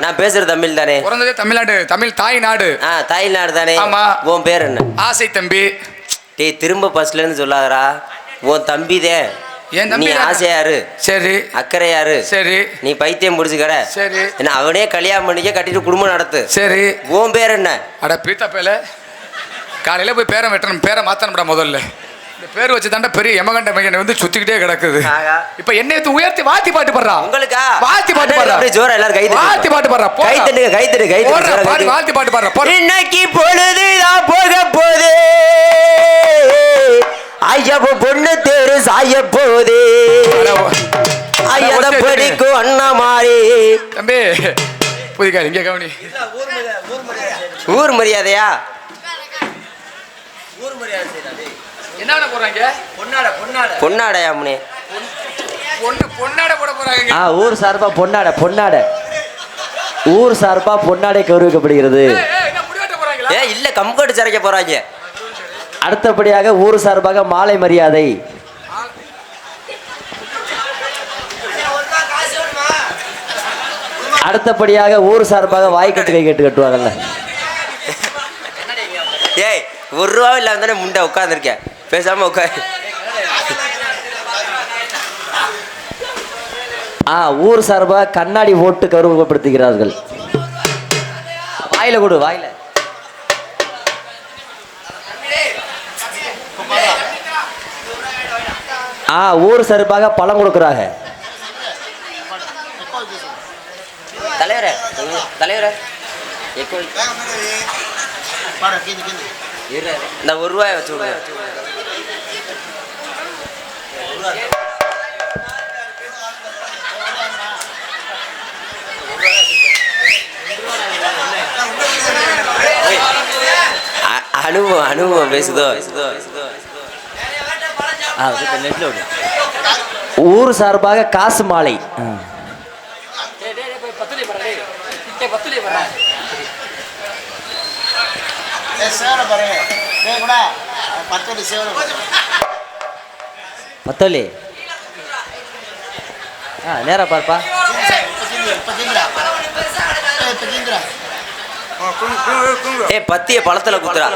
நான் பேசுறது தமிழ் தானே? பிறந்ததே தமிழ்நாடு தமிழ் தாய் நாடு. ஆ தாய்நாடு தானே? ஆமா. உன் பேர் என்ன? ஆசை தம்பி. டேய் திரும்ப ஃபர்ஸ்ட்ல இருந்து சொல்லாதடா. உன் தம்பி தான் என் தம்பி நீ? ஆசையாரு. சரி. அக்கறையாரு சரி. நீ பைத்தியம் முடிச்சுக்கற சரி. என்ன அவனே கல்யாணம் பண்ணிக்க கட்டிட்டு குடும்பம் நடத்து. சரி. உன் பேர் என்ன? அட பீத்தா பேல. காலையில போய் பேரை வெட்டணும். பேரை மாத்தணும்டா முதல்ல. இந்த பேர் வச்சு தாண்டா பெரிய எமகண்ட மையனை வந்து சுத்திக்கிட்டே கிடக்குது. இப்ப என்னை எடுத்து உயர்த்தி வாத்தி பாட்டு பாடுறா? உங்களுக்கா? வாத்தி பாட்டு பாடுறா? அப்படியே ஜோரா எல்லாரும் கை. வாத்தி பாட்டு பாடுறா கை தட்டுங்க கை தட்டு கை தட்டு வாத்தி பாட்டு பாடுறா போடு. இன்னைக்கு பொழுதுதான் போக போதே ஐயப்ப பொண்ணு தேரு சாய போதே ஐயத. படிக்கும் அண்ணா மாறி தம்பி புதிக்காது இங்க கவனி. ஊர் மரியாதையா? என்ன போறாங்க பொன்னாடையாமுனே பொண்ணு பொண்ணாட போட போறாங்க. ஆ ஊர் சார்பா பொன்னாடை பொன்னாடை ஊர் சார்பா பொன்னாடை கௌரவிக்கப்படுகிறது. ஏ இல்ல கம்கட்டு சரைக்க போறாங்க. அடுத்தபடியாக ஊர் சார்பாக மாலை மரியாதை. அடுத்தபடியாக ஊர் சார்பாக வாய்க்கட்டு கை கட்டு கட்டுவாங்கல்ல. ஏய் ஒரு ரூபா இல்லாம தானே முண்டை உட்காந்துருக்கேன் பேசாம உட்காரு. ஆ ஊர் சார்பாக கண்ணாடி ஓட்டு கௌரவப்படுத்துகிறார்கள். வாயில கொடு வாயில. ஆ ஊர் சார்பாக பழம் கொடுக்குறாங்க. தலைவரே தலைவரே. இந்த ஒரு ரூபாய் வச்சு அனுபவம் அனுபவம் பேசுதோ. ஊர் சார்பாக காசு மாலை. பத்தோலி ஆ நேரா பார்ப்பா ஏ பத்திய பழத்துல குத்துறா.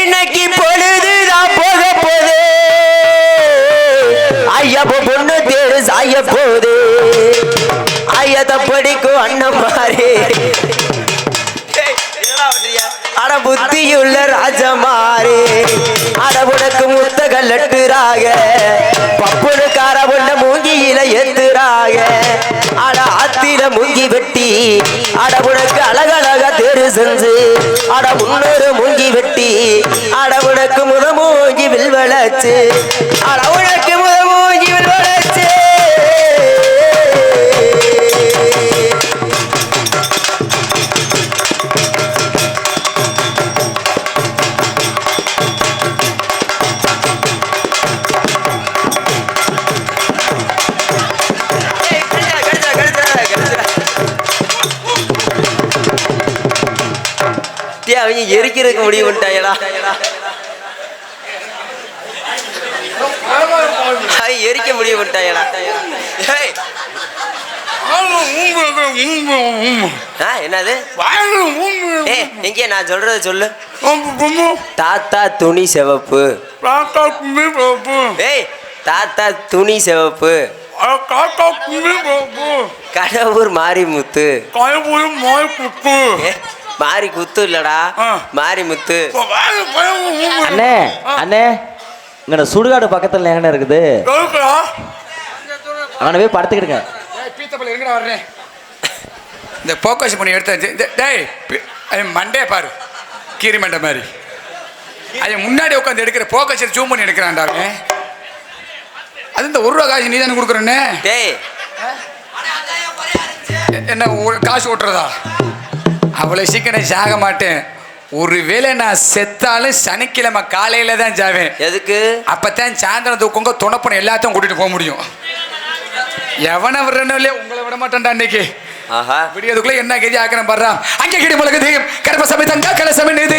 இன்னைக்கு பொழுதுதான் போக போதே ஐயப்ப பொண்ணு தேரு சாய போதே ஐயத படிக்கும் அண்ணன் மாறே. அட புத்தியுள்ள ராஜமாரே அட உனக்கு முத்த கல்லட்டுறாக. அடவுனக்கு அழகழக அட தேரு செஞ்சு அட முன்னொரு மூங்கி வெட்டி அடவுனுக்கு உனக்கு முத மூங்கி வில்வளச்சு அட அவங்க எரிக்கிறதுக்கு முடிவு பண்ணிட்டாங்கடா. அவங்க எரிக்க முடிவு ஆ, என்னது? எங்கே நான் சொல்றத சொல்லு. தாத்தா துணி சிவப்பு. ஏய் தாத்தா துணி சிவப்பு. கடவுர் மாரிமுத்து. ஏ, மாரி குத்து இல்லடா ஆ. மாரிமுத்து அண்ணே அண்ணே இங்கே சுடுகாடு பக்கத்தில் எங்கண்ணே இருக்குது. அவனை போய் படுத்துக்கிடுங்க. பீத்தப்பள்ள எங்கடா வர்றேன் இந்த போக்கஸ் பண்ணி எடுத்த இந்த- டேய் மண்டே பாரு. கீரி மண்டை மாதிரி. அது முன்னாடி உட்காந்து எடுக்கிற போக்கஸ் ஜூம் பண்ணி எடுக்கிறான்டா அவன். அது இந்த ஒரு ரூபா காசு நீ தானே கொடுக்குறேன்னு? டேய். என்ன ஒரு காசு ஓட்டுறதா? அவ்வளோ சீக்கிரம் சாக மாட்டேன். ஒருவேளை நான் செத்தாலும் சனிக்கிழமை காலையில தான் சாவேன். எதுக்கு? அப்பதான் சாயந்தரம் தூக்கங்க துணப்பனை எல்லாத்தையும் கூட்டிட்டு போக முடியும். எவனை விடுறனோ இல்லையா உங்களை விட மாட்டேன்டா அன்னைக்கு ஆஹா. விடியதுக்குள்ள என்ன கதி ஆக்கிரம் பாடுறான் அங்கே கிடி தங்க எடி உலகுது, கருப்பு சாமி, எங்க கலை? அடி